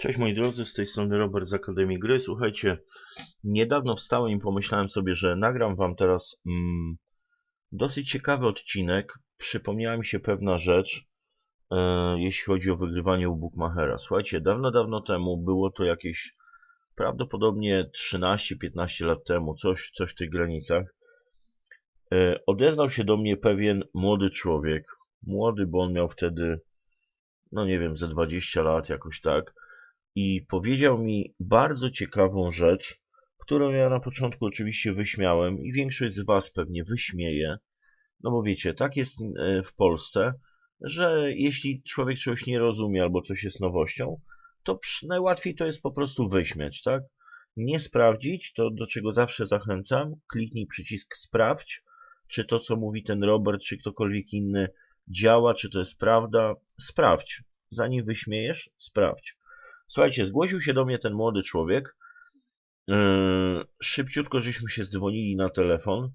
Cześć moi drodzy, z tej strony Robert z Akademii Gry. Słuchajcie, niedawno wstałem i pomyślałem sobie, że nagram wam teraz mm, dosyć ciekawy odcinek. Przypomniała mi się pewna rzecz, e, jeśli chodzi o wygrywanie u Bookmachera. Słuchajcie, dawno, dawno temu, było to jakieś prawdopodobnie 13-15 lat temu, coś, coś w tych granicach, e, się do mnie pewien młody człowiek. Młody, bo on miał wtedy, no nie wiem, ze 20 lat, jakoś tak i powiedział mi bardzo ciekawą rzecz, którą ja na początku oczywiście wyśmiałem i większość z Was pewnie wyśmieje, no bo wiecie, tak jest e, w Polsce, że jeśli człowiek czegoś nie rozumie albo coś jest nowością, to najłatwiej to jest po prostu wyśmiać, tak? Nie sprawdzić, to do czego zawsze zachęcam, kliknij przycisk sprawdź, czy to co mówi ten Robert, czy ktokolwiek inny działa, czy to jest prawda, sprawdź. Zanim wyśmiejesz, sprawdź. Słuchajcie, zgłosił się do mnie ten młody człowiek. Yy, szybciutko żeśmy się dzwonili na telefon.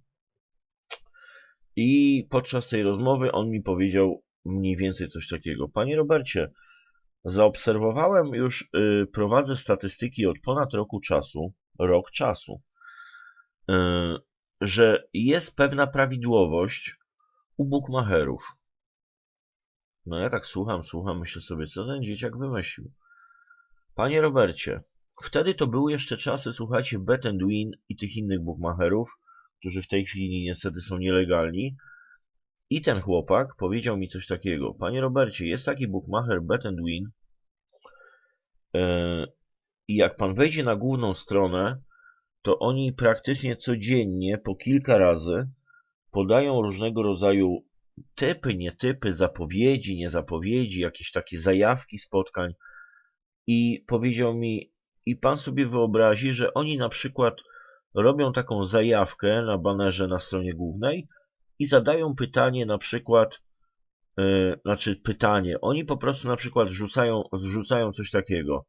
I podczas tej rozmowy on mi powiedział mniej więcej coś takiego. Panie Robercie, zaobserwowałem już, yy, prowadzę statystyki od ponad roku czasu, rok czasu, yy, że jest pewna prawidłowość u bookmacherów. No ja tak słucham, słucham, myślę sobie, co ten dzieciak wymyślił. Panie Robercie, wtedy to były jeszcze czasy, słuchajcie, Bet and Win i tych innych bookmacherów, którzy w tej chwili niestety są nielegalni. I ten chłopak powiedział mi coś takiego. Panie Robercie, jest taki bookmacher Bet and Win e, i jak pan wejdzie na główną stronę, to oni praktycznie codziennie, po kilka razy, podają różnego rodzaju typy, nietypy, zapowiedzi, niezapowiedzi, jakieś takie zajawki spotkań, i powiedział mi, i pan sobie wyobrazi, że oni na przykład robią taką zajawkę na banerze na stronie głównej i zadają pytanie na przykład, yy, znaczy pytanie, oni po prostu na przykład rzucają, rzucają coś takiego.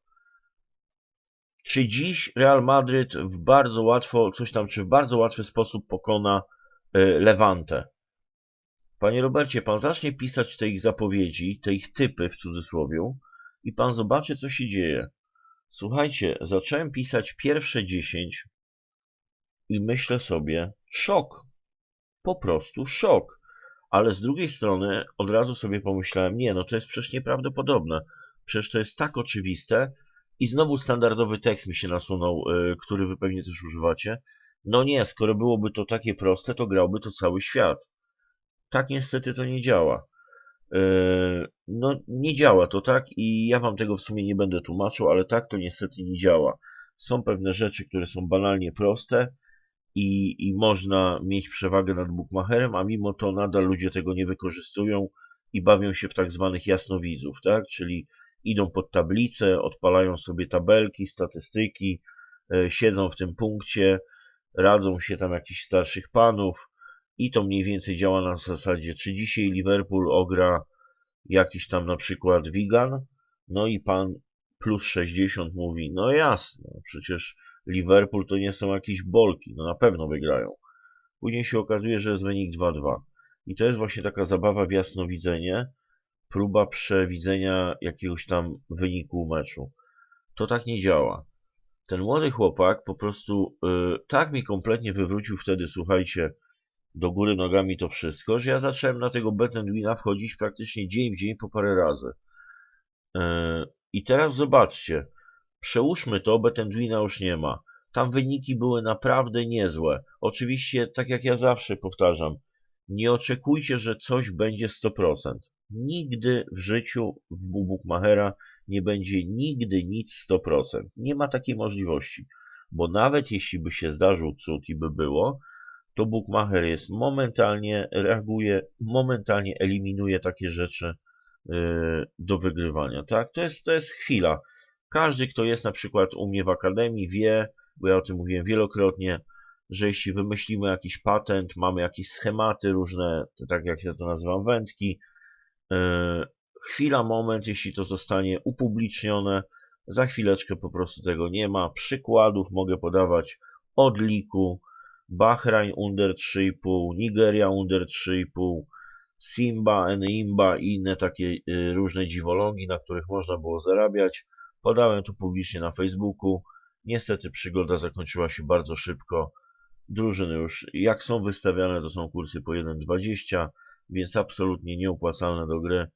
Czy dziś Real Madryt w bardzo łatwo, coś tam, czy w bardzo łatwy sposób pokona yy, Levante? Panie Robercie, pan zacznie pisać te ich zapowiedzi, te ich typy w cudzysłowie, i pan zobaczy, co się dzieje. Słuchajcie, zacząłem pisać pierwsze dziesięć i myślę sobie, szok. Po prostu szok. Ale z drugiej strony od razu sobie pomyślałem, nie, no to jest przecież nieprawdopodobne. Przecież to jest tak oczywiste. I znowu standardowy tekst mi się nasunął, yy, który wy pewnie też używacie. No nie, skoro byłoby to takie proste, to grałby to cały świat. Tak niestety to nie działa. E, no nie działa to tak i ja wam tego w sumie nie będę tłumaczył, ale tak to niestety nie działa. Są pewne rzeczy, które są banalnie proste i, i można mieć przewagę nad bookmacherem, a mimo to nadal ludzie tego nie wykorzystują i bawią się w tak zwanych jasnowidzów, tak? Czyli idą pod tablicę, odpalają sobie tabelki, statystyki, e, siedzą w tym punkcie, radzą się tam jakichś starszych panów, i to mniej więcej działa na zasadzie, czy dzisiaj Liverpool ogra jakiś tam na przykład Wigan, no i pan plus 60 mówi, no jasne, przecież Liverpool to nie są jakieś bolki, no na pewno wygrają. Później się okazuje, że jest wynik 2-2. I to jest właśnie taka zabawa w jasnowidzenie, próba przewidzenia jakiegoś tam wyniku meczu. To tak nie działa. Ten młody chłopak po prostu yy, tak mi kompletnie wywrócił wtedy, słuchajcie, do góry nogami to wszystko, że ja zacząłem na tego Betendwina wchodzić praktycznie dzień w dzień po parę razy. E, I teraz zobaczcie, przełóżmy to, Betendwina już nie ma. Tam wyniki były naprawdę niezłe. Oczywiście, tak jak ja zawsze powtarzam, nie oczekujcie, że coś będzie 100%. Nigdy w życiu w Bookmachera nie będzie nigdy nic 100%. Nie ma takiej możliwości. Bo nawet jeśli by się zdarzył cud i by było, to Bookmacher jest momentalnie, reaguje, momentalnie eliminuje takie rzeczy y, do wygrywania, tak? To jest, to jest chwila. Każdy, kto jest na przykład u mnie w akademii wie, bo ja o tym mówiłem wielokrotnie, że jeśli wymyślimy jakiś patent, mamy jakieś schematy różne, tak jak ja to nazywam, wędki, y, chwila, moment, jeśli to zostanie upublicznione, za chwileczkę po prostu tego nie ma. Przykładów mogę podawać od liku, Bahrain under 3,5, Nigeria under 3,5, Simba, Enyimba i inne takie y, różne dziwolągi, na których można było zarabiać. Podałem to publicznie na Facebooku. Niestety przygoda zakończyła się bardzo szybko. Drużyny już jak są wystawiane, to są kursy po 1,20, więc absolutnie nieopłacalne do gry.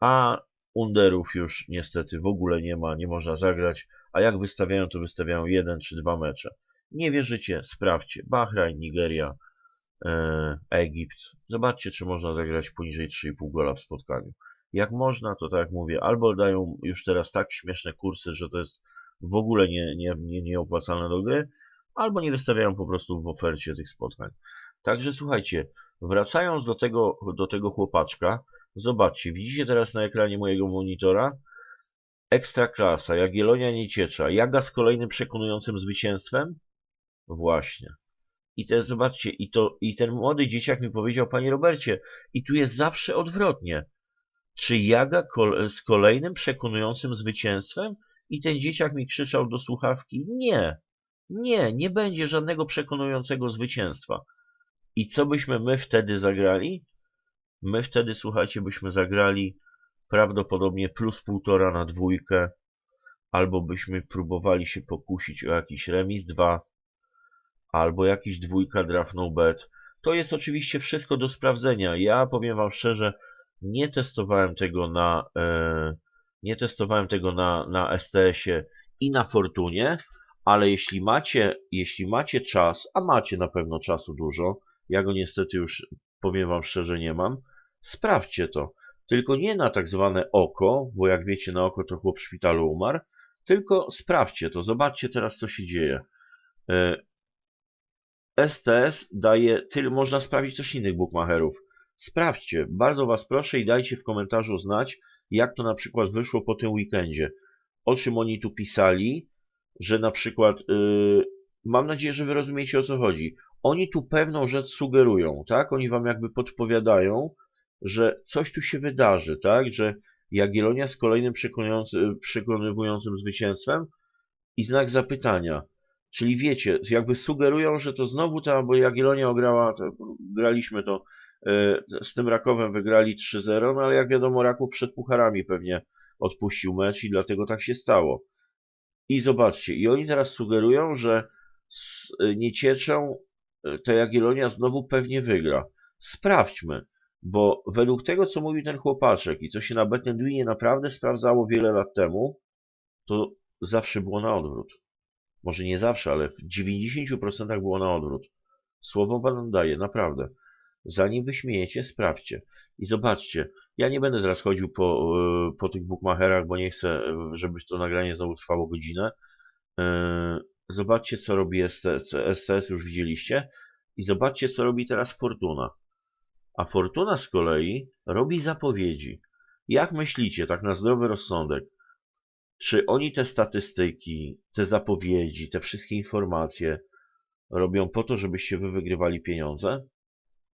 A underów już niestety w ogóle nie ma, nie można zagrać. A jak wystawiają, to wystawiają jeden czy dwa mecze. Nie wierzycie? Sprawdźcie. Bahrajn, Nigeria, e, Egipt. Zobaczcie, czy można zagrać poniżej 3,5 gola w spotkaniu. Jak można, to tak jak mówię, albo dają już teraz tak śmieszne kursy, że to jest w ogóle nie, nie, nie, nieopłacalne do gry, albo nie wystawiają po prostu w ofercie tych spotkań. Także słuchajcie, wracając do tego, do tego chłopaczka, zobaczcie, widzicie teraz na ekranie mojego monitora Ekstra klasa, Jagiellonia Nieciecza, Jaga z kolejnym przekonującym zwycięstwem? Właśnie. I te, zobaczcie, i, to, i ten młody dzieciak mi powiedział, panie Robercie, i tu jest zawsze odwrotnie. Czy Jaga kol z kolejnym przekonującym zwycięstwem? I ten dzieciak mi krzyczał do słuchawki, nie, nie, nie będzie żadnego przekonującego zwycięstwa. I co byśmy my wtedy zagrali? My wtedy, słuchajcie, byśmy zagrali prawdopodobnie plus półtora na dwójkę, albo byśmy próbowali się pokusić o jakiś remis 2, albo jakiś dwójka draft no bet. To jest oczywiście wszystko do sprawdzenia. Ja powiem wam szczerze, nie testowałem tego na e, nie testowałem tego na, na STS-ie i na Fortunie, ale jeśli macie, jeśli macie czas, a macie na pewno czasu dużo, ja go niestety już powiem wam szczerze nie mam, sprawdźcie to. Tylko nie na tak zwane oko, bo jak wiecie na oko to chłop w szpitalu umarł, tylko sprawdźcie to, zobaczcie teraz co się dzieje. STS daje tyle, można sprawdzić też innych bookmacherów. Sprawdźcie, bardzo Was proszę i dajcie w komentarzu znać, jak to na przykład wyszło po tym weekendzie. O czym oni tu pisali, że na przykład, yy, mam nadzieję, że Wy rozumiecie o co chodzi. Oni tu pewną rzecz sugerują, tak? Oni Wam jakby podpowiadają, że coś tu się wydarzy, tak? Że Jagiellonia z kolejnym przekonywującym zwycięstwem i znak zapytania. Czyli wiecie, jakby sugerują, że to znowu ta, bo Jagiellonia ograła, to, graliśmy to e, z tym Rakowem, wygrali 3-0, no ale jak wiadomo Raków przed pucharami pewnie odpuścił mecz i dlatego tak się stało. I zobaczcie, i oni teraz sugerują, że e, Niecieczą e, ta Jagiellonia znowu pewnie wygra. Sprawdźmy, bo według tego, co mówił ten chłopaczek i co się na Betendwinie naprawdę sprawdzało wiele lat temu, to zawsze było na odwrót. Może nie zawsze, ale w 90% było na odwrót. Słowo wam daję, naprawdę. Zanim wyśmiejecie, sprawdźcie. I zobaczcie, ja nie będę teraz chodził po, e, po tych bookmacherach, bo nie chcę, żeby to nagranie znowu trwało godzinę. E, zobaczcie, co robi STS, STS już widzieliście. I zobaczcie, co robi teraz Fortuna. A Fortuna z kolei robi zapowiedzi. Jak myślicie, tak na zdrowy rozsądek, czy oni te statystyki, te zapowiedzi, te wszystkie informacje robią po to, żebyście wy wygrywali pieniądze?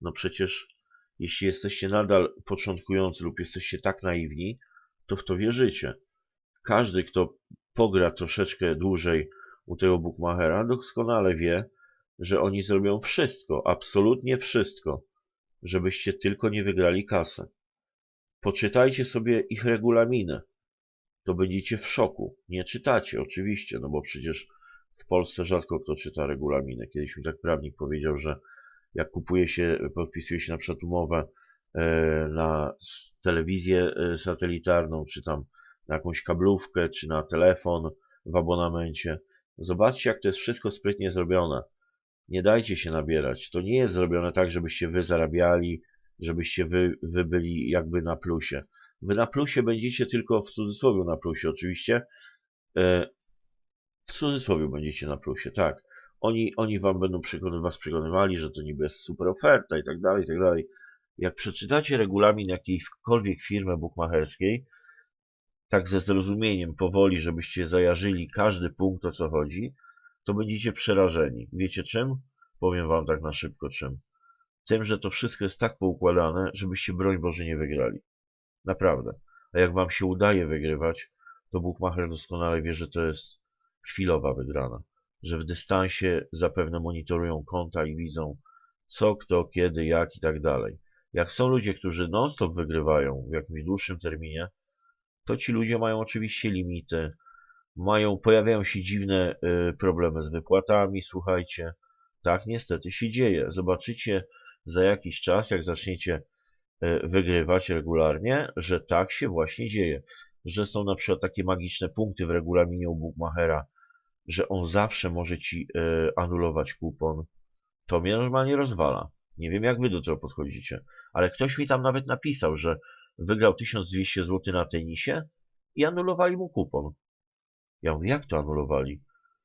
No przecież jeśli jesteście nadal początkujący lub jesteście tak naiwni, to w to wierzycie. Każdy, kto pogra troszeczkę dłużej u tego bookmachera, doskonale wie, że oni zrobią wszystko, absolutnie wszystko, żebyście tylko nie wygrali kasę. Poczytajcie sobie ich regulaminy to będziecie w szoku. Nie czytacie, oczywiście, no bo przecież w Polsce rzadko kto czyta regulaminy. Kiedyś mi tak prawnik powiedział, że jak kupuje się, podpisuje się na przykład umowę e, na telewizję e, satelitarną, czy tam na jakąś kablówkę, czy na telefon w abonamencie. Zobaczcie, jak to jest wszystko sprytnie zrobione. Nie dajcie się nabierać. To nie jest zrobione tak, żebyście wy zarabiali, żebyście wy, wy byli jakby na plusie. Wy na plusie będziecie tylko w cudzysłowie na plusie oczywiście. E, w cudzysłowie będziecie na plusie, tak. Oni, oni wam będą przekonywać, was przekonywali, że to niby jest super oferta i tak dalej, i tak dalej. Jak przeczytacie regulamin jakiejkolwiek firmy bukmacherskiej, tak ze zrozumieniem, powoli, żebyście zajarzyli każdy punkt, o co chodzi, to będziecie przerażeni. Wiecie czym? Powiem wam tak na szybko czym. Tym, że to wszystko jest tak poukładane, żebyście broń Boże nie wygrali. Naprawdę. A jak wam się udaje wygrywać, to Buchmacher doskonale wie, że to jest chwilowa wygrana. Że w dystansie zapewne monitorują konta i widzą co, kto, kiedy, jak i tak dalej. Jak są ludzie, którzy non-stop wygrywają w jakimś dłuższym terminie, to ci ludzie mają oczywiście limity, mają, pojawiają się dziwne y, problemy z wypłatami, słuchajcie. Tak niestety się dzieje. Zobaczycie za jakiś czas, jak zaczniecie wygrywać regularnie, że tak się właśnie dzieje. Że są na przykład takie magiczne punkty w regulaminie u Bookmachera, że on zawsze może ci y, anulować kupon. To mnie normalnie rozwala. Nie wiem, jak wy do tego podchodzicie, ale ktoś mi tam nawet napisał, że wygrał 1200 zł na tenisie i anulowali mu kupon. Ja mówię, jak to anulowali?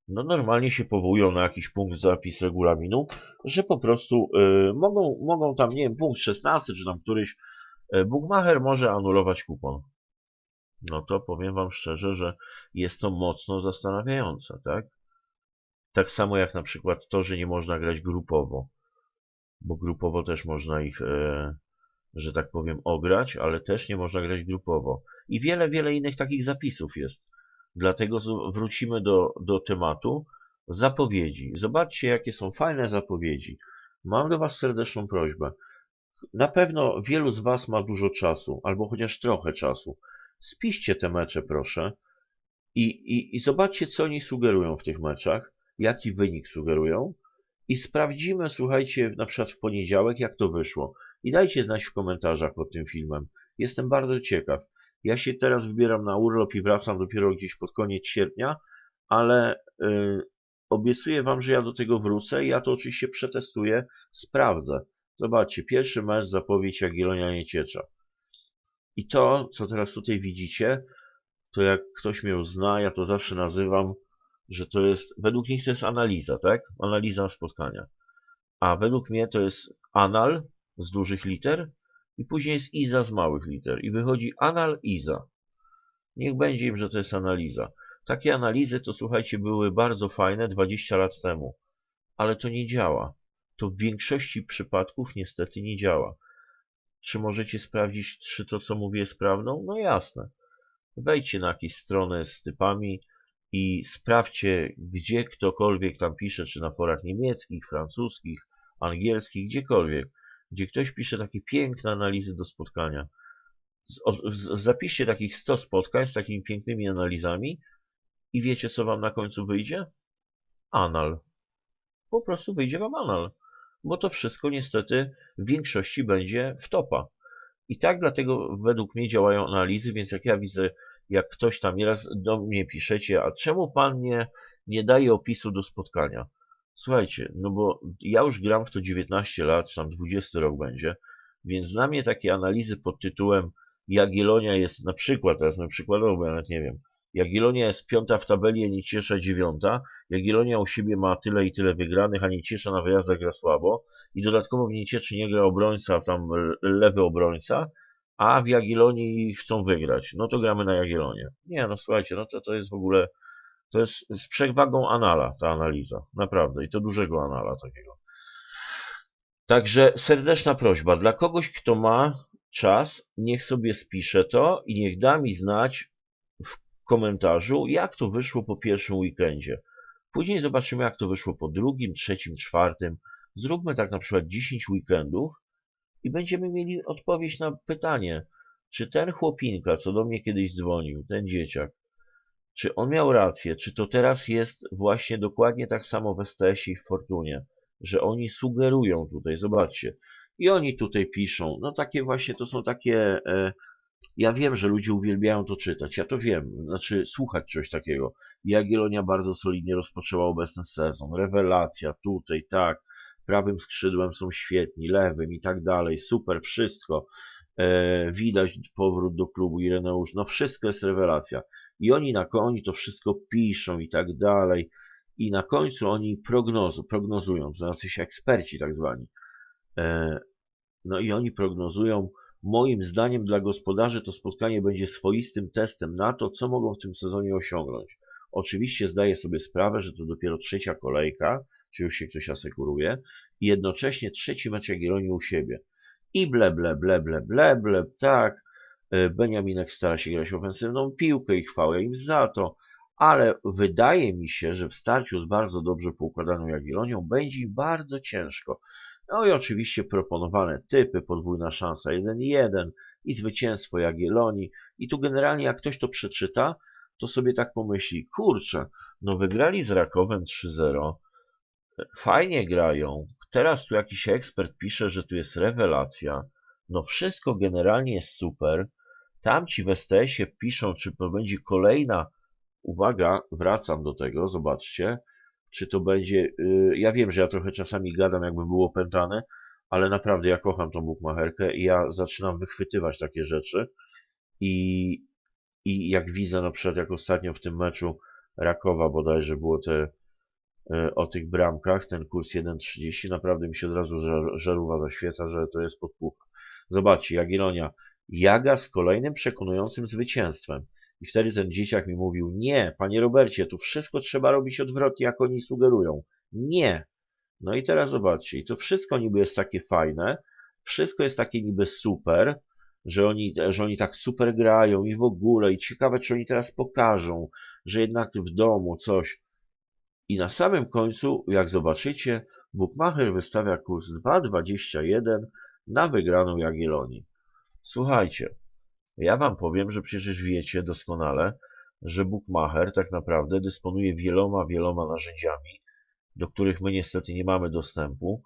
No normalnie się powołują na jakiś punkt zapis regulaminu, że po prostu y, mogą, mogą tam, nie wiem, punkt 16 czy tam któryś, y, Bookmacher może anulować kupon. No to powiem wam szczerze, że jest to mocno zastanawiające, tak? Tak samo jak na przykład to, że nie można grać grupowo, bo grupowo też można ich, e, że tak powiem, ograć, ale też nie można grać grupowo. I wiele, wiele innych takich zapisów jest. Dlatego wrócimy do, do tematu zapowiedzi. Zobaczcie, jakie są fajne zapowiedzi. Mam do Was serdeczną prośbę. Na pewno wielu z Was ma dużo czasu, albo chociaż trochę czasu. Spiszcie te mecze, proszę, i, i, i zobaczcie, co oni sugerują w tych meczach, jaki wynik sugerują, i sprawdzimy, słuchajcie, na przykład w poniedziałek, jak to wyszło. I dajcie znać w komentarzach pod tym filmem. Jestem bardzo ciekaw. Ja się teraz wybieram na urlop i wracam dopiero gdzieś pod koniec sierpnia, ale yy, obiecuję Wam, że ja do tego wrócę ja to oczywiście przetestuję, sprawdzę. Zobaczcie, pierwszy mecz zapowiedź Jagiellonia Nieciecza. I to, co teraz tutaj widzicie, to jak ktoś mnie zna, ja to zawsze nazywam, że to jest, według nich to jest analiza, tak? Analiza spotkania. A według mnie to jest anal z dużych liter i później jest iza z małych liter. I wychodzi anal iza. Niech będzie im, że to jest analiza. Takie analizy to słuchajcie były bardzo fajne 20 lat temu. Ale to nie działa. To w większości przypadków niestety nie działa. Czy możecie sprawdzić, czy to, co mówię, jest prawdą? No jasne. Wejdźcie na jakieś strony z typami i sprawdźcie, gdzie ktokolwiek tam pisze, czy na forach niemieckich, francuskich, angielskich, gdziekolwiek, gdzie ktoś pisze takie piękne analizy do spotkania. Zapiszcie takich 100 spotkań z takimi pięknymi analizami i wiecie, co wam na końcu wyjdzie? Anal. Po prostu wyjdzie wam anal bo to wszystko niestety w większości będzie w topa. I tak dlatego według mnie działają analizy, więc jak ja widzę, jak ktoś tam nieraz do mnie piszecie, a czemu pan nie, nie daje opisu do spotkania? Słuchajcie, no bo ja już gram w to 19 lat, tam 20 rok będzie, więc dla mnie takie analizy pod tytułem Jagiellonia jest na przykład, teraz na przykładowo, bo ja nawet nie wiem, Jagiellonia jest piąta w tabeli, a Nieciesza dziewiąta. Jagiellonia u siebie ma tyle i tyle wygranych, a Nieciesza na wyjazdach gra słabo. I dodatkowo w Niecieczy nie gra obrońca, tam lewy obrońca, a w Jagiellonii chcą wygrać. No to gramy na Jagiellonię. Nie, no słuchajcie, no to, to jest w ogóle, to jest z przewagą anala ta analiza. Naprawdę. I to dużego anala takiego. Także serdeczna prośba dla kogoś, kto ma czas, niech sobie spisze to i niech da mi znać w komentarzu, jak to wyszło po pierwszym weekendzie. Później zobaczymy, jak to wyszło po drugim, trzecim, czwartym. Zróbmy tak na przykład 10 weekendów i będziemy mieli odpowiedź na pytanie, czy ten chłopinka, co do mnie kiedyś dzwonił, ten dzieciak, czy on miał rację, czy to teraz jest właśnie dokładnie tak samo w STS i w Fortunie, że oni sugerują tutaj, zobaczcie, i oni tutaj piszą, no takie właśnie, to są takie e, ja wiem, że ludzie uwielbiają to czytać, ja to wiem, znaczy słuchać czegoś takiego. Jagiellonia bardzo solidnie rozpoczęła obecny sezon, rewelacja, tutaj, tak, prawym skrzydłem są świetni, lewym i tak dalej, super, wszystko. E, widać powrót do klubu Ireneusz, no wszystko jest rewelacja. I oni na koni to wszystko piszą i tak dalej. I na końcu oni prognozu, prognozują, to znaczy się eksperci tak zwani. E, no i oni prognozują Moim zdaniem dla gospodarzy to spotkanie będzie swoistym testem na to, co mogą w tym sezonie osiągnąć. Oczywiście zdaję sobie sprawę, że to dopiero trzecia kolejka, czy już się ktoś asekuruje, i jednocześnie trzeci mecz Jagiellonii u siebie. I ble, ble, ble, ble, ble, ble, tak, e, Beniaminek stara się grać ofensywną piłkę i chwałę im za to, ale wydaje mi się, że w starciu z bardzo dobrze poukładaną Jagiellonią będzie im bardzo ciężko. No i oczywiście proponowane typy, podwójna szansa 1-1 i zwycięstwo Jagiellonii. I tu generalnie jak ktoś to przeczyta, to sobie tak pomyśli, kurczę, no wygrali z Rakowem 3-0, fajnie grają, teraz tu jakiś ekspert pisze, że tu jest rewelacja, no wszystko generalnie jest super, tamci w STS-ie piszą, czy to będzie kolejna, uwaga, wracam do tego, zobaczcie, czy to będzie, yy, ja wiem, że ja trochę czasami gadam, jakby było pętane, ale naprawdę ja kocham tą bukmacherkę i ja zaczynam wychwytywać takie rzeczy. I, i jak widzę na przykład, jak ostatnio w tym meczu Rakowa bodajże było te o tych bramkach, ten kurs 1.30, naprawdę mi się od razu żarówa zaświeca, że to jest podpuch. Zobaczcie, Jagiellonia, Jaga z kolejnym przekonującym zwycięstwem. I wtedy ten dzieciak mi mówił, nie, panie Robercie, tu wszystko trzeba robić odwrotnie, jak oni sugerują. Nie, no i teraz zobaczcie, i to wszystko niby jest takie fajne, wszystko jest takie niby super, że oni, że oni tak super grają i w ogóle, i ciekawe, czy oni teraz pokażą, że jednak w domu coś. I na samym końcu, jak zobaczycie, Bukmacher wystawia kurs 2,21 na wygraną Jagiellonii. Słuchajcie, ja wam powiem, że przecież wiecie doskonale, że Bukmacher tak naprawdę dysponuje wieloma, wieloma narzędziami, do których my niestety nie mamy dostępu.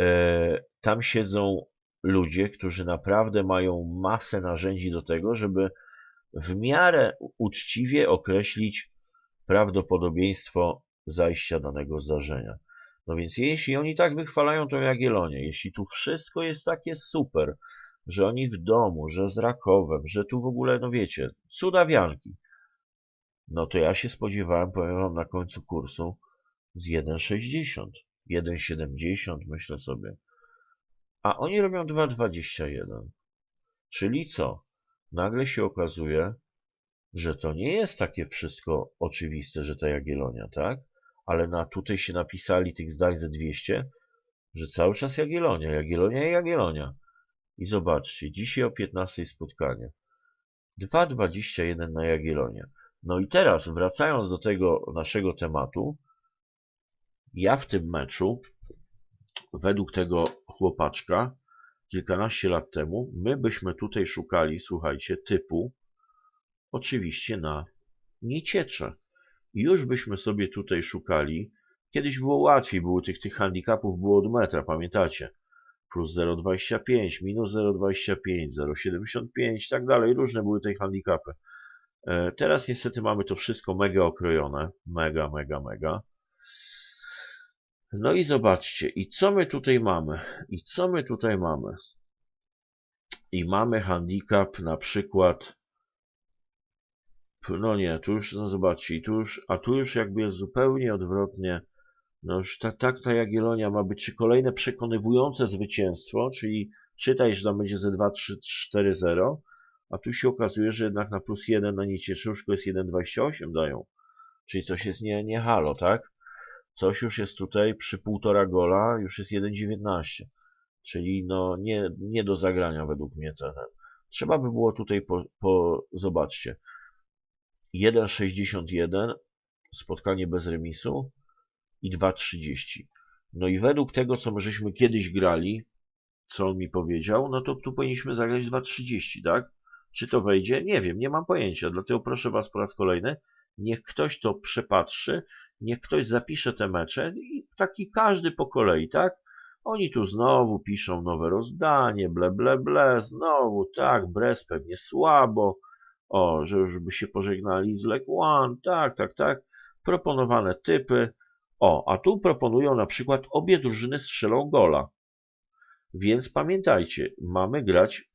E, tam siedzą ludzie, którzy naprawdę mają masę narzędzi do tego, żeby w miarę uczciwie określić prawdopodobieństwo zajścia danego zdarzenia. No więc jeśli oni tak wychwalają tą Jagiellonię, jeśli tu wszystko jest takie super, że oni w domu, że z Rakowem, że tu w ogóle, no wiecie, cudawianki, no to ja się spodziewałem, powiem wam, na końcu kursu, z 1,60, 1,70 myślę sobie. A oni robią 2,21. Czyli co? Nagle się okazuje, że to nie jest takie wszystko oczywiste, że ta Jagiellonia, tak? Ale na, tutaj się napisali tych zdań ze 200, że cały czas Jagiellonia, Jagiellonia i Jagiellonia. I zobaczcie, dzisiaj o 15 spotkanie. 2,21 na Jagiellonia. No i teraz, wracając do tego naszego tematu, ja w tym meczu, według tego chłopaczka, kilkanaście lat temu, my byśmy tutaj szukali, słuchajcie, typu, oczywiście na nieciecze. I już byśmy sobie tutaj szukali, kiedyś było łatwiej, było tych, tych handicapów było od metra, pamiętacie? Plus 0,25, minus 0,25, 0,75 i tak dalej, różne były te handicapy. E, teraz niestety mamy to wszystko mega okrojone, mega, mega, mega. No i zobaczcie, i co my tutaj mamy? I co my tutaj mamy? I mamy handicap na przykład, no nie, tu już, no zobaczcie, tu już, a tu już jakby jest zupełnie odwrotnie. No już tak, tak ta Jagiellonia ma być, czy kolejne przekonywujące zwycięstwo, czyli czytaj, że tam będzie ze 2, 3, 4, 0, a tu się okazuje, że jednak na plus 1 na niecieszuszko jest 1,28 dają. Czyli coś jest nie, nie halo, tak? Coś już jest tutaj przy półtora gola, już jest 1,19. Czyli no nie, nie do zagrania według mnie ten. Trzeba by było tutaj po, po zobaczcie. 1,61 spotkanie bez remisu i 2,30. No i według tego, co my żeśmy kiedyś grali, co on mi powiedział, no to tu powinniśmy zagrać 2,30, tak? Czy to wejdzie? Nie wiem, nie mam pojęcia. Dlatego proszę Was po raz kolejny, niech ktoś to przepatrzy niech ktoś zapisze te mecze i taki każdy po kolei, tak? Oni tu znowu piszą nowe rozdanie, ble, ble, ble, znowu, tak, Brest pewnie słabo, o, że już by się pożegnali z Leg One, tak, tak, tak, proponowane typy, o, a tu proponują na przykład obie drużyny strzelą gola. Więc pamiętajcie, mamy grać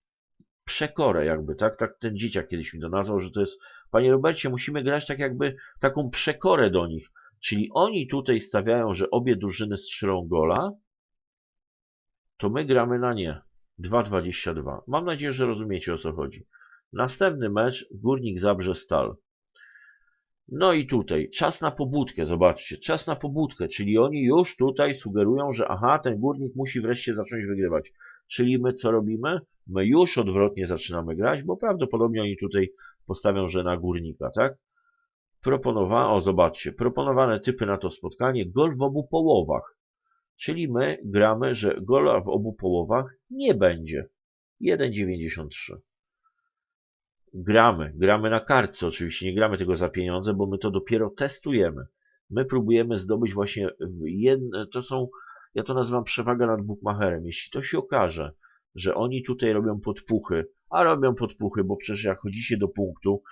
przekorę jakby, tak? Tak ten dzieciak kiedyś mi to nazwał, że to jest, panie Robercie, musimy grać tak jakby taką przekorę do nich. Czyli oni tutaj stawiają, że obie drużyny strzelą gola, to my gramy na nie. 2,22. Mam nadzieję, że rozumiecie o co chodzi. Następny mecz Górnik Zabrze Stal. No i tutaj czas na pobudkę, zobaczcie, czas na pobudkę, czyli oni już tutaj sugerują, że aha, ten górnik musi wreszcie zacząć wygrywać. Czyli my co robimy? My już odwrotnie zaczynamy grać, bo prawdopodobnie oni tutaj postawią, że na górnika, tak? Proponowa o zobaczcie, proponowane typy na to spotkanie, gol w obu połowach. Czyli my gramy, że gola w obu połowach nie będzie. 1,93. Gramy. Gramy na kartce oczywiście, nie gramy tego za pieniądze, bo my to dopiero testujemy. My próbujemy zdobyć właśnie jedne, to są, ja to nazywam przewaga nad bookmacherem. Jeśli to się okaże, że oni tutaj robią podpuchy, a robią podpuchy, bo przecież jak chodzicie do punktu,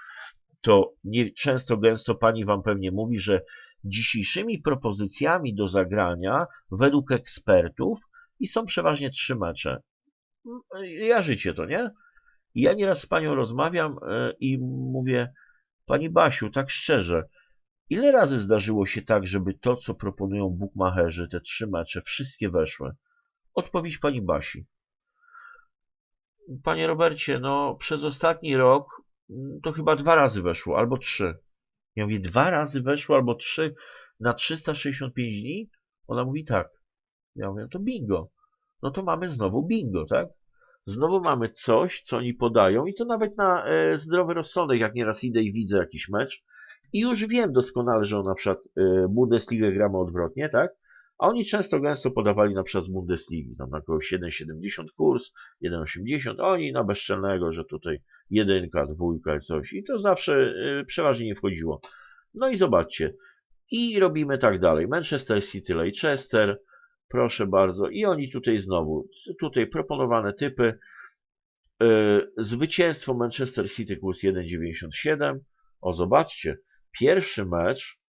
to nie, często gęsto pani wam pewnie mówi, że dzisiejszymi propozycjami do zagrania według ekspertów i są przeważnie trzy mecze. Ja życie to, nie? Ja nieraz z panią rozmawiam e, i mówię, pani Basiu, tak szczerze, ile razy zdarzyło się tak, żeby to, co proponują bukmacherzy, te trzy mecze, wszystkie weszły? Odpowiedź pani Basi. Panie Robercie, no przez ostatni rok mm, to chyba dwa razy weszło, albo trzy. Ja mówię, dwa razy weszło, albo trzy na 365 dni? Ona mówi tak. Ja mówię, no to bingo. No to mamy znowu bingo, tak? Znowu mamy coś, co oni podają i to nawet na e, zdrowy rozsądek, jak nieraz idę i widzę jakiś mecz i już wiem doskonale, że on na przykład e, Bundesligę gramy odwrotnie, tak? A oni często gęsto podawali na przykład z Bundesligi, tam na kogoś 1,70 kurs, 1,80, oni na bezczelnego, że tutaj jedynka, dwójka, coś. I to zawsze y, przeważnie nie wchodziło. No i zobaczcie. I robimy tak dalej. Manchester City, Leicester, proszę bardzo. I oni tutaj znowu, tutaj proponowane typy. Y, zwycięstwo Manchester City kurs 1,97. O, zobaczcie. Pierwszy mecz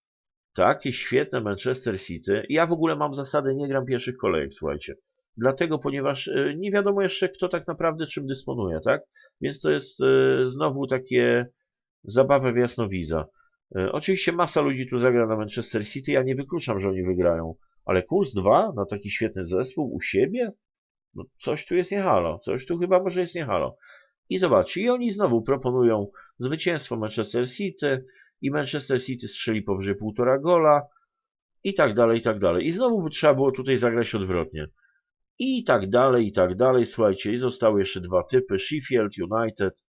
takie świetne Manchester City. Ja w ogóle mam zasadę, nie gram pierwszych kolejek, słuchajcie. Dlatego, ponieważ e, nie wiadomo jeszcze, kto tak naprawdę czym dysponuje, tak? Więc to jest e, znowu takie zabawę w jasnowidza. E, oczywiście masa ludzi tu zagra na Manchester City, ja nie wykluczam, że oni wygrają, ale kurs 2 na taki świetny zespół u siebie? No coś tu jest nie halo, coś tu chyba może jest nie halo. I zobaczcie, i oni znowu proponują zwycięstwo Manchester City, i Manchester City strzeli powyżej półtora gola i tak dalej, i tak dalej. I znowu by trzeba było tutaj zagrać odwrotnie. I tak dalej, i tak dalej. Słuchajcie, i zostały jeszcze dwa typy. Sheffield United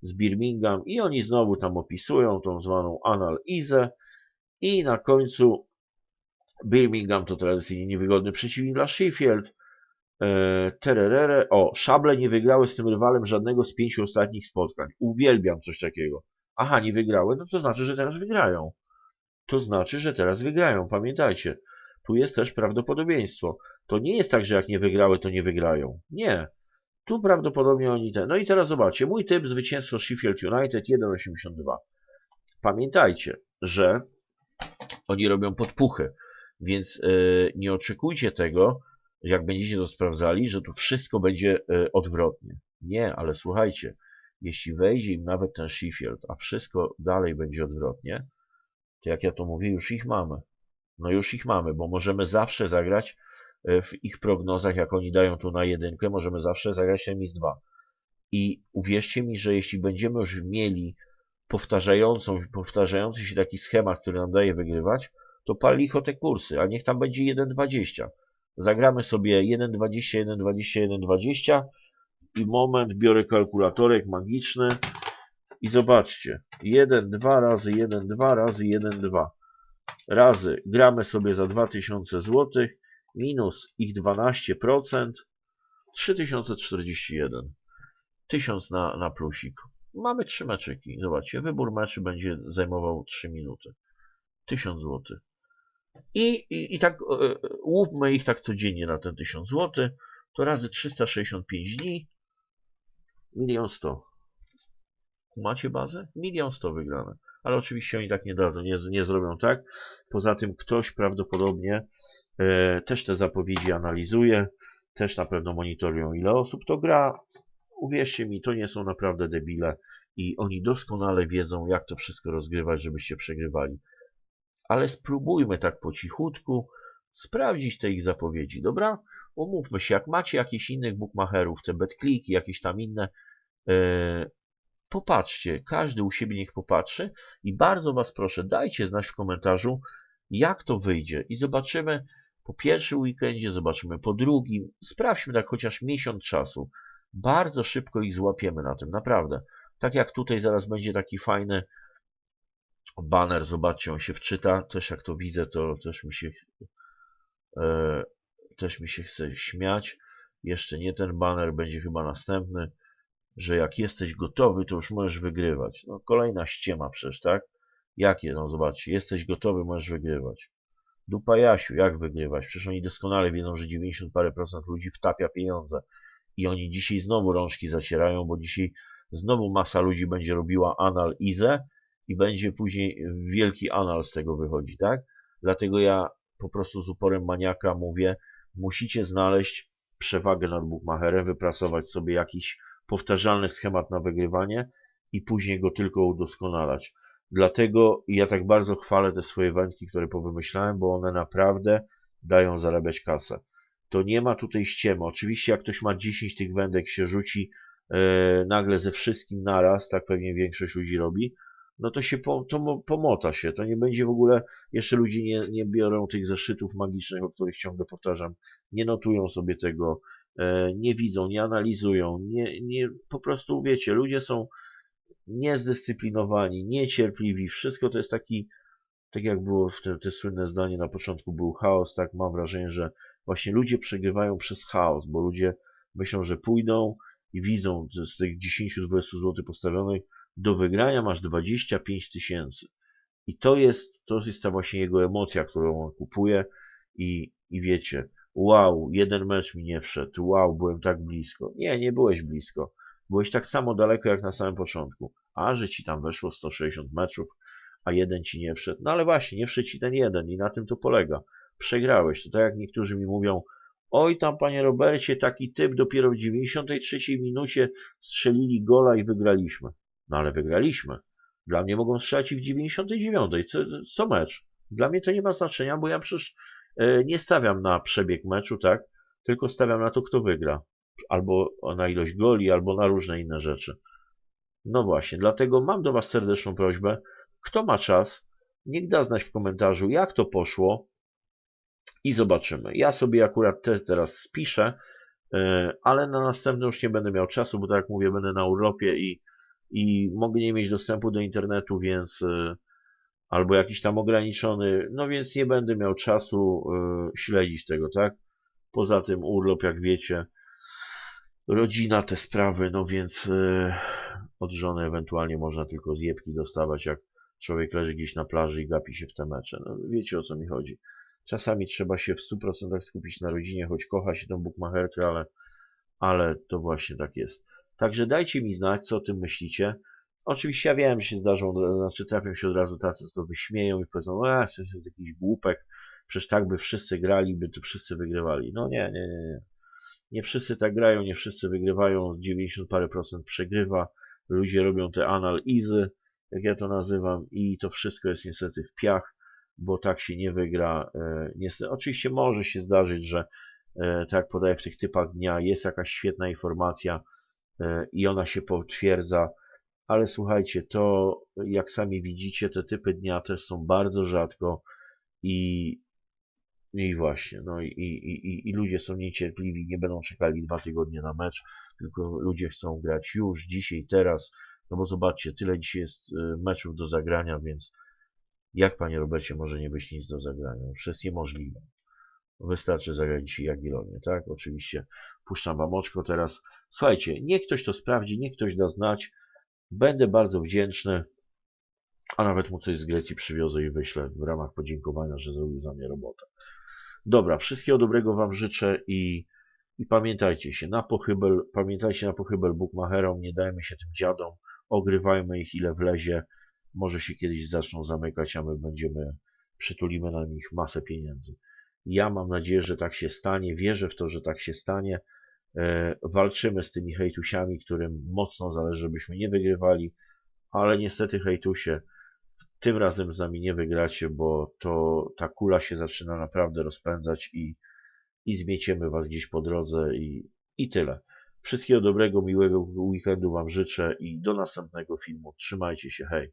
z Birmingham i oni znowu tam opisują tą zwaną analizę i na końcu Birmingham to tradycyjnie niewygodny przeciwnik dla Sheffield. Eee, tererere. O, szable nie wygrały z tym rywalem żadnego z pięciu ostatnich spotkań. Uwielbiam coś takiego. Aha, nie wygrały, no to znaczy, że teraz wygrają. To znaczy, że teraz wygrają. Pamiętajcie, tu jest też prawdopodobieństwo. To nie jest tak, że jak nie wygrały, to nie wygrają. Nie. Tu prawdopodobnie oni te. No i teraz zobaczcie, mój typ zwycięstwo Sheffield United 1,82. Pamiętajcie, że oni robią podpuchy, więc yy, nie oczekujcie tego, że jak będziecie to sprawdzali, że tu wszystko będzie yy, odwrotnie. Nie, ale słuchajcie, jeśli wejdzie im nawet ten Sheffield, a wszystko dalej będzie odwrotnie, to jak ja to mówię, już ich mamy. No już ich mamy, bo możemy zawsze zagrać e, w ich prognozach, jak oni dają tu na jedynkę, możemy zawsze zagrać remis 2. I uwierzcie mi, że jeśli będziemy już mieli powtarzającą, powtarzający się taki schemat, który nam daje wygrywać, to pali licho te kursy, a niech tam będzie 1,20. Zagramy sobie 1,20, 1,20, 1,20 i moment, biorę kalkulatorek magiczny i zobaczcie, 1, 2 razy 1, 2 razy 1, 2 razy gramy sobie za 2000 zł minus ich 12% 3041 1000 na, na plusik. Mamy trzy meczyki, zobaczcie, wybór meczy będzie zajmował 3 minuty. 1000 zł i, i, i tak e, łupmy ich tak codziennie na ten 1000 zł to razy 365 dni Milion sto. Macie bazę? Milion sto wygrane. Ale oczywiście oni tak nie dadzą, nie, nie zrobią tak. Poza tym ktoś prawdopodobnie e, też te zapowiedzi analizuje, też na pewno monitorują ile osób to gra. Uwierzcie mi, to nie są naprawdę debile i oni doskonale wiedzą, jak to wszystko rozgrywać, żebyście przegrywali. Ale spróbujmy tak po cichutku sprawdzić te ich zapowiedzi, dobra? umówmy się, jak macie jakichś innych bookmacherów, te betkliki, jakieś tam inne, e, popatrzcie, każdy u siebie niech popatrzy i bardzo Was proszę, dajcie znać w komentarzu, jak to wyjdzie i zobaczymy po pierwszym weekendzie, zobaczymy po drugim, sprawdźmy tak chociaż miesiąc czasu. Bardzo szybko ich złapiemy na tym, naprawdę. Tak jak tutaj zaraz będzie taki fajny banner, zobaczcie, on się wczyta, też jak to widzę, to też mi się e, też mi się chce śmiać. Jeszcze nie ten banner, będzie chyba następny. że jak jesteś gotowy, to już możesz wygrywać. No kolejna ściema przecież, tak? Jakie? No zobaczcie, jesteś gotowy, możesz wygrywać. Dupa Jasiu, jak wygrywać? Przecież oni doskonale wiedzą, że 90 parę procent ludzi wtapia pieniądze. I oni dzisiaj znowu rączki zacierają, bo dzisiaj znowu masa ludzi będzie robiła anal izę i będzie później wielki anal z tego wychodzi, tak? Dlatego ja po prostu z uporem maniaka mówię, musicie znaleźć przewagę nad bookmacherem, wypracować sobie jakiś powtarzalny schemat na wygrywanie i później go tylko udoskonalać. Dlatego ja tak bardzo chwalę te swoje wędki, które powymyślałem, bo one naprawdę dają zarabiać kasę. To nie ma tutaj ściemy. Oczywiście jak ktoś ma 10 tych wędek, się rzuci e, nagle ze wszystkim naraz, tak pewnie większość ludzi robi, no to się po, to pomota się. To nie będzie w ogóle, jeszcze ludzie nie, nie biorą tych zeszytów magicznych, o których ciągle powtarzam, nie notują sobie tego, e, nie widzą, nie analizują, nie, nie, po prostu wiecie, ludzie są niezdyscyplinowani, niecierpliwi, wszystko to jest taki, tak jak było w te, te słynne zdanie na początku był chaos, tak mam wrażenie, że właśnie ludzie przegrywają przez chaos, bo ludzie myślą, że pójdą i widzą z tych 10-20 zł postawionych, do wygrania masz 25 tysięcy. I to jest, to jest ta właśnie jego emocja, którą on kupuje i, i wiecie, wow, jeden mecz mi nie wszedł, wow, byłem tak blisko. Nie, nie byłeś blisko. Byłeś tak samo daleko jak na samym początku. A, że ci tam weszło 160 meczów, a jeden ci nie wszedł. No ale właśnie, nie wszedł ci ten jeden i na tym to polega. Przegrałeś. To tak jak niektórzy mi mówią, oj tam panie Robercie, taki typ dopiero w 93 minucie strzelili gola i wygraliśmy. No ale wygraliśmy. Dla mnie mogą strzelać i w 99. Co, co mecz? Dla mnie to nie ma znaczenia, bo ja przecież e, nie stawiam na przebieg meczu, tak? Tylko stawiam na to, kto wygra. Albo na ilość goli, albo na różne inne rzeczy. No właśnie, dlatego mam do Was serdeczną prośbę. Kto ma czas, niech da znać w komentarzu, jak to poszło i zobaczymy. Ja sobie akurat te teraz spiszę, e, ale na następny już nie będę miał czasu, bo tak jak mówię, będę na urlopie i i mogę nie mieć dostępu do internetu, więc y, albo jakiś tam ograniczony, no więc nie będę miał czasu y, śledzić tego, tak? Poza tym urlop, jak wiecie, rodzina, te sprawy, no więc y, od żony ewentualnie można tylko zjebki dostawać, jak człowiek leży gdzieś na plaży i gapi się w te mecze. No, wiecie o co mi chodzi. Czasami trzeba się w 100% skupić na rodzinie, choć kocha się tą bukmacherkę, ale, ale to właśnie tak jest. Także dajcie mi znać, co o tym myślicie. Oczywiście ja wiem, że się zdarzą, znaczy trafią się od razu tacy, co to wyśmieją i powiedzą, a, to jest jakiś głupek, przecież tak by wszyscy grali, by to wszyscy wygrywali. No nie, nie, nie, nie. Nie wszyscy tak grają, nie wszyscy wygrywają, 90 parę procent przegrywa, ludzie robią te analizy, jak ja to nazywam, i to wszystko jest niestety w piach, bo tak się nie wygra. E, niestety, oczywiście może się zdarzyć, że e, tak jak podaję w tych typach dnia, jest jakaś świetna informacja, i ona się potwierdza, ale słuchajcie, to jak sami widzicie, te typy dnia też są bardzo rzadko i, i właśnie, no i, i, i, ludzie są niecierpliwi, nie będą czekali dwa tygodnie na mecz, tylko ludzie chcą grać już, dzisiaj, teraz, no bo zobaczcie, tyle dzisiaj jest e, meczów do zagrania, więc jak, panie Robercie, może nie być nic do zagrania? Już jest niemożliwe. Wystarczy dzisiaj Jagiellonię, tak? Oczywiście puszczam wam oczko teraz. Słuchajcie, niech ktoś to sprawdzi, niech ktoś da znać. Będę bardzo wdzięczny, a nawet mu coś z Grecji przywiozę i wyślę w ramach podziękowania, że zrobił za mnie robotę. Dobra, wszystkiego dobrego wam życzę i, i pamiętajcie się na pochybel, pamiętajcie na pochybel bookmacherom, nie dajmy się tym dziadom, ogrywajmy ich ile wlezie, może się kiedyś zaczną zamykać, a my będziemy, przytulimy na nich masę pieniędzy. Ja mam nadzieję, że tak się stanie, wierzę w to, że tak się stanie. E, walczymy z tymi hejtusiami, którym mocno zależy, żebyśmy nie wygrywali, ale niestety hejtusie, tym razem z nami nie wygracie, bo to ta kula się zaczyna naprawdę rozpędzać i, i zmieciemy was gdzieś po drodze i, i tyle. Wszystkiego dobrego, miłego weekendu wam życzę i do następnego filmu. Trzymajcie się, hej!